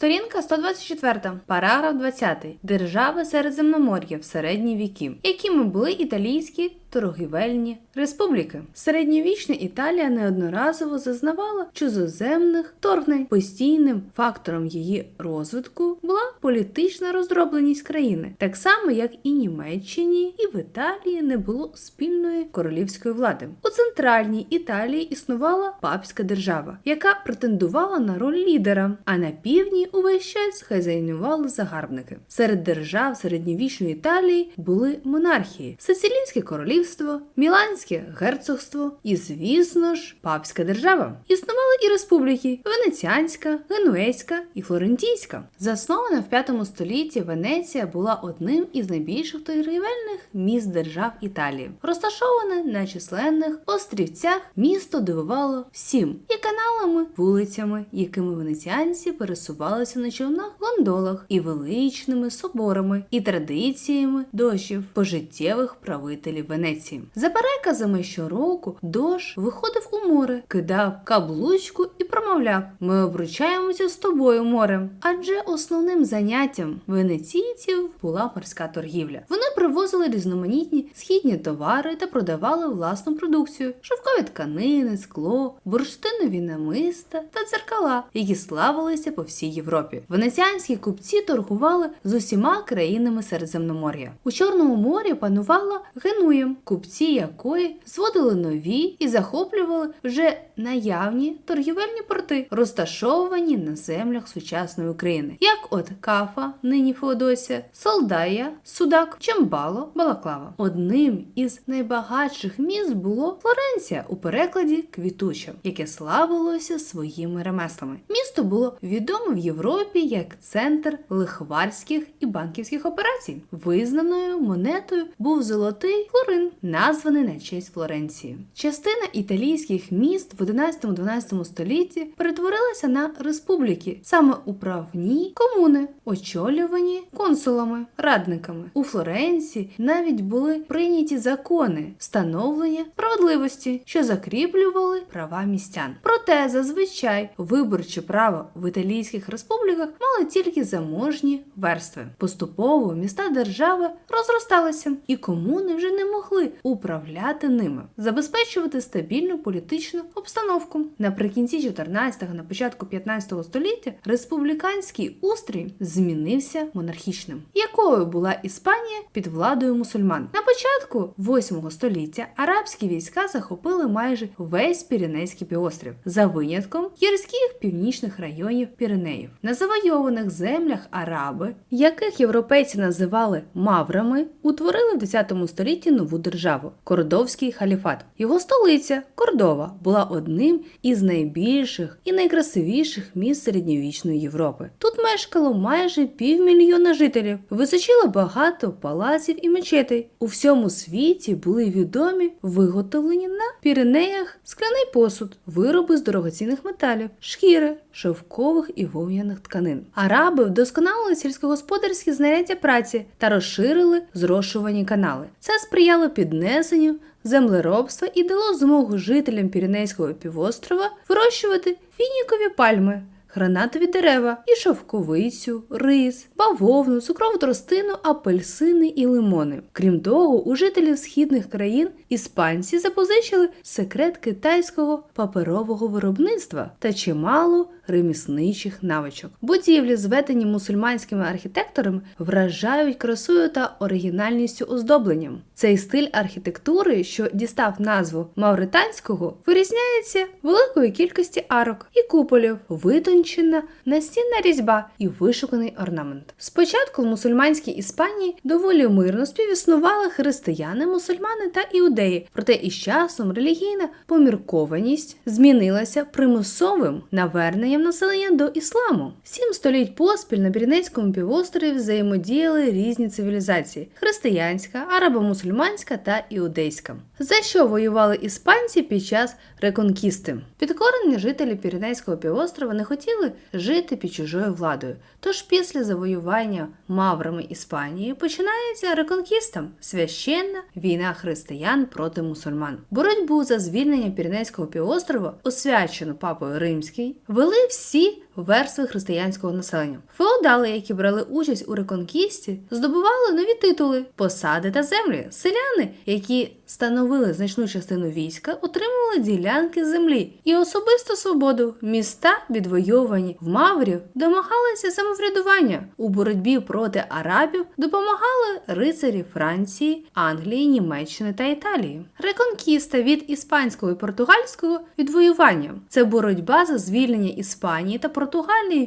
Сторінка 124, параграф 20. Держави Середземномор'я в середні віки, якими були італійські торгівельні республіки. Середньовічна Італія неодноразово зазнавала чужоземних торгнень. Постійним фактором її розвитку була політична роздробленість країни, так само як і Німеччині, і в Італії не було спільної королівської влади. У центральній Італії існувала папська держава, яка претендувала на роль лідера, а на півдні увесь час хазяйнували загарбники. Серед держав середньовічної Італії були монархії: Сицилійське королівство, Міланське герцогство і, звісно ж, папська держава. Існували і республіки Венеціанська, Генуезька і Флорентійська. Заснована в 5 столітті Венеція була одним із найбільших торгівельних міст держав Італії. Розташоване на численних острівцях, місто дивувало всім і каналами, вулицями, якими венеціанці пересувалися на човнах, гондолах, і величними соборами, і традиціями дощів пожиттєвих правителів Венеції. За переказами щороку дощ виходив у море, кидав каблучку і промовляв: Ми обручаємося з тобою, морем. Адже основним заняттям венеційців була морська торгівля. Вони привозили різноманітні східні товари та продавали власну продукцію: шовкові тканини, скло, бурштинові намиста та дзеркала, які славилися по всій Європі. Венеціанські купці торгували з усіма країнами Середземномор'я. У Чорному морі панувала Генуя, купці якої зводили нові і захоплювали вже наявні торгівельні порти, розташовані на землях сучасної України, як от Кафа, нині Феодосія, Солдая, Судак, Чамбало, Балаклава. Одним із найбагатших міст було Флоренція у перекладі Квітуча, яке славилося своїми ремеслами. Місто було відоме в Європі як центр лихварських і банківських операцій. Визнаною монетою був золотий флорин, названий на честь Флоренції. Частина італійських міст в 11-12 столітті перетворилася на республіки, саме управні комуни, очолювані консулами, радниками. У Флоренції навіть були прийняті закони встановлення справедливості, що закріплювали права містян. Проте зазвичай виборче право в італійських республіках мали тільки заможні верстви. Поступово міста держави розросталися, і комуни вже не могли управляти ними, забезпечувати стабільну політичну обстановку. Наприкінці 14-го, на початку 15 століття республіканський устрій змінився монархічним, якою була Іспанія під владою мусульман. На початку 8 століття арабські війська захопили майже весь Піренейський півострів, за винятком гірських північних районів Піренеїв. На завойованих землях араби, яких європейці називали маврами, утворили в 10 столітті нову державу Кордовський халіфат. Його столиця Кордова була одним із найбільших і найкрасивіших міст середньовічної Європи. Тут мешкало майже півмільйона жителів, височило багато палаців і мечетей. У всьому світі були відомі виготовлені на Піренеях скляний посуд, вироби з дорогоцінних металів, шкіри, шовкових і вов'яних тканин. Араби вдосконалили сільськогосподарські знаряддя праці та розширили зрошувані канали. Це сприяло піднесенню землеробства і дало змогу жителям Піренейського півострова вирощувати фінікові пальми. Гранатові дерева і шовковицю, рис, бавовну, цукрову тростину, апельсини і лимони. Крім того, у жителів східних країн іспанці запозичили секрет китайського паперового виробництва та чимало ремісничих навичок. Будівлі, зведені мусульманськими архітекторами, вражають красою та оригінальністю оздобленням. Цей стиль архітектури, що дістав назву мавританського, вирізняється великою кількості арок і куполів, витончена настінна різьба і вишуканий орнамент. Спочатку в мусульманській Іспанії доволі мирно співіснували християни, мусульмани та іудеї, проте із часом релігійна поміркованість змінилася примусовим наверненням населення до ісламу. Сім століть поспіль на Піренейському півострові взаємодіяли різні цивілізації: християнська, арабо-мусульманська та іудейська. За що воювали іспанці під час реконкісти? Підкорені жителі Піренейського півострова не хотіли жити під чужою владою. Тож після завоювання маврами Іспанії починається реконкіста священна війна християн проти мусульман. Боротьбу за звільнення Піренейського півострова, освячену папою Римський, вели всі верстви християнського населення. Феодали, які брали участь у реконкісті, здобували нові титули, посади та землі. Селяни, які становили значну частину війська, отримували ділянки землі і особисту свободу. Міста, відвойовані в Маврів, домагалися самоврядування. У боротьбі проти арабів допомагали рицарі Франції, Англії, Німеччини та Італії. Реконкіста від іспанського і португальського відвоювання це боротьба за звільнення Іспанії та Португалії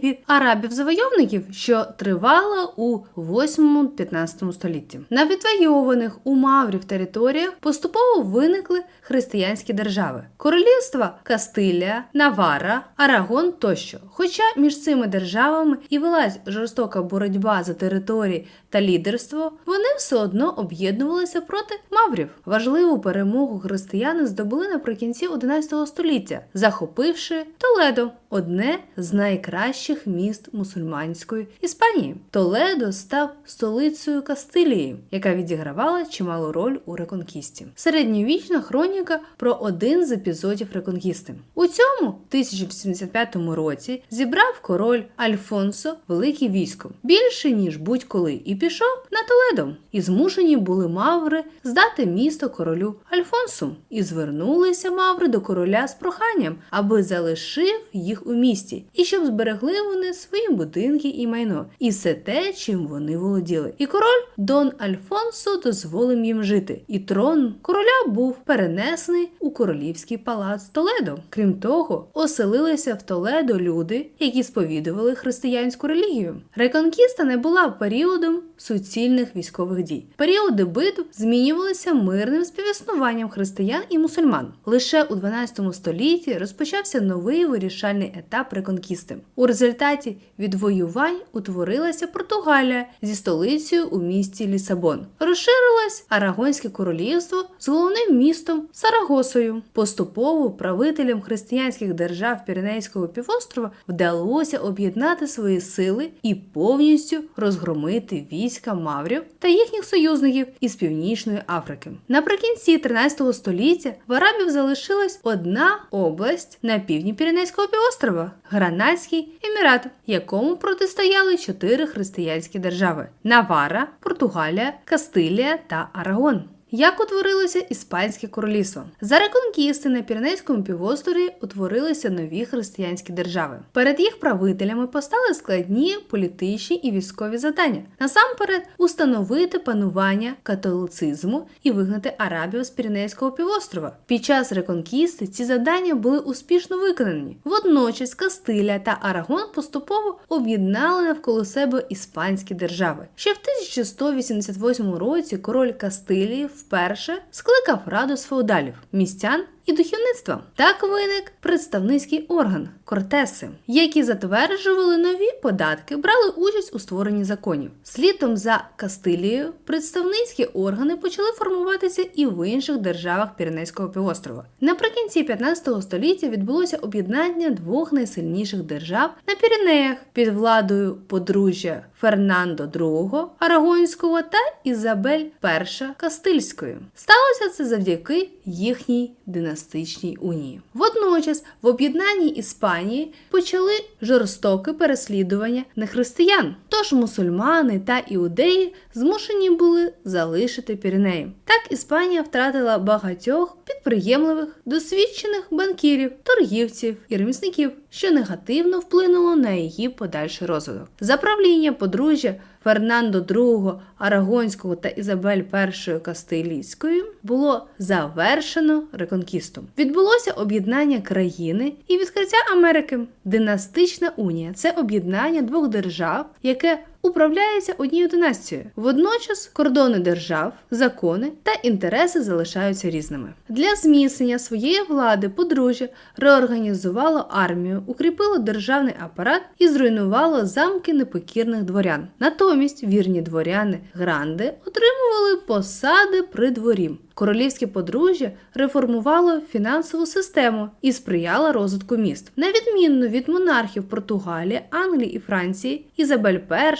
від арабів-завойовників, що тривала у 8-15 столітті. На відвойованих у Маврів територіях поступово виникли християнські держави: королівства Кастилія, Навара, Арагон тощо. Хоча між цими державами і велась жорстока боротьба за території та лідерство, вони все одно об'єднувалися проти маврів. Важливу перемогу християни здобули наприкінці 11 століття, захопивши Толедо, одне з найкращих міст мусульманської Іспанії. Толедо став столицею Кастилії, яка відігравала чималу роль у реконкісті. Середньовічна хроніка про один з епізодів реконкісти. У цьому 1085 році зібрав король Альфонсо велике військо більше ніж будь-коли, і пішов на Толедо. І змушені були маври здати місто королю Альфонсу. І звернулися маври до короля з проханням, аби залишив їх у місті, і щоб зберегли вони свої будинки і майно, і все те, чим вони володіли. І король Дон Альфонсо дозволив їм жити. І трон короля був перенесений у королівський палац Толедо. Крім того, оселилися в Толедо люди, які сповідували християнську релігію. Реконкіста не була періодом суцільних військових дій. Періоди битв змінювалися мирним співіснуванням християн і мусульман. Лише у 12 столітті розпочався новий вирішальний етап реконкісти. У результаті відвоювань утворилася Португалія зі столицею у місті Лісабон. Розширилось Арагонське королівство з головним містом Сарагосою. Поступово правителям християнських держав Піренейського півострова вдалося об'єднати свої сили і повністю розгромити війська маврів та їхніх союзників із Північної Африки. Наприкінці 13 століття в арабів залишилась одна область на півдні Піренейського півострова Гранадський Емірат, якому протистояли чотири християнські держави: Навара, Португалія, Кастилія та Арагон. Як утворилося Іспанське королівство? За реконкісти на Піренейському півострові утворилися нові християнські держави. Перед їх правителями постали складні політичні і військові завдання. Насамперед, установити панування католицизму і вигнати арабів з Піренейського півострова. Під час реконкісти ці завдання були успішно виконані. Водночас Кастиля та Арагон поступово об'єднали навколо себе іспанські держави. Ще в 1188 році король Кастилії вперше скликав раду з феодалів, містян і духовництва. Так виник представницький орган кортеси, які затверджували нові податки, брали участь у створенні законів. Слідом за Кастилією представницькі органи почали формуватися і в інших державах Піренейського півострова. Наприкінці 15 століття відбулося об'єднання двох найсильніших держав на Піренеях під владою подружжя Фернандо II Арагонського та Ізабель І Кастильської. Сталося це завдяки їхній династичній унії. Водночас в об'єднанні Іспанії почали жорстоке переслідування нехристиян. Тож мусульмани та іудеї змушені були залишити Піренеї. Так Іспанія втратила багатьох підприємливих, досвідчених банкірів, торгівців і ремісників, що негативно вплинуло на її подальший розвиток. За правління подружжя Фернандо II Арагонського та Ізабель I Кастилійської було завершено реконкістом. Відбулося об'єднання країни і відкриття Америки. Династична унія це об'єднання двох держав, яке управляється однією династією. Водночас кордони держав, закони та інтереси залишаються різними. Для зміцнення своєї влади подружжя реорганізувало армію, укріпило державний апарат і зруйнувало замки непокірних дворян. Натомість вірні дворяни гранди отримували посади при дворі. Королівське подружжя реформувало фінансову систему і сприяло розвитку міст. На відмінно від монархів Португалії, Англії і Франції, Ізабель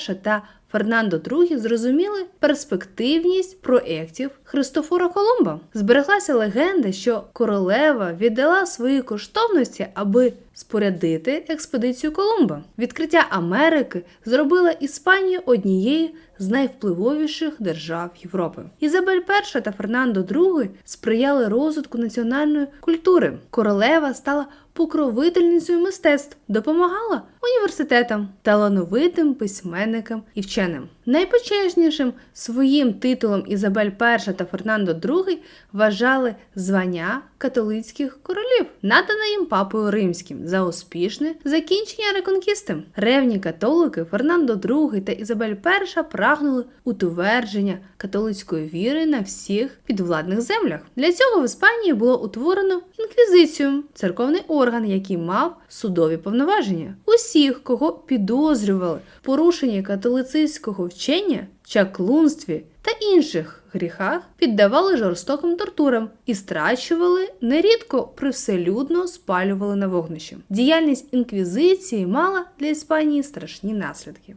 І та Фернандо II зрозуміли перспективність проєктів Христофора Колумба. Збереглася легенда, що королева віддала свої коштовності, аби спорядити експедицію Колумба. Відкриття Америки зробила Іспанію однією з найвпливовіших держав Європи. Ізабель І та Фернандо II сприяли розвитку національної культури. Королева стала покровительницею мистецтв, допомагала університетам, талановитим письменникам і вченим. Найпочеснішим своїм титулом Ізабель І та Фернандо II вважали звання католицьких королів, надане їм папою римським за успішне закінчення реконкісти. Ревні католики Фернандо II та Ізабель І прагнули утвердження католицької віри на всіх підвладних землях. Для цього в Іспанії було утворено інквізицію, церковний орган, який мав судові повноваження. Усіх, кого підозрювали в порушенні католицистського вчення, чаклунстві та інших гріхах, піддавали жорстоким тортурам і страчували нерідко привселюдно спалювали на вогнищі. Діяльність інквізиції мала для Іспанії страшні наслідки.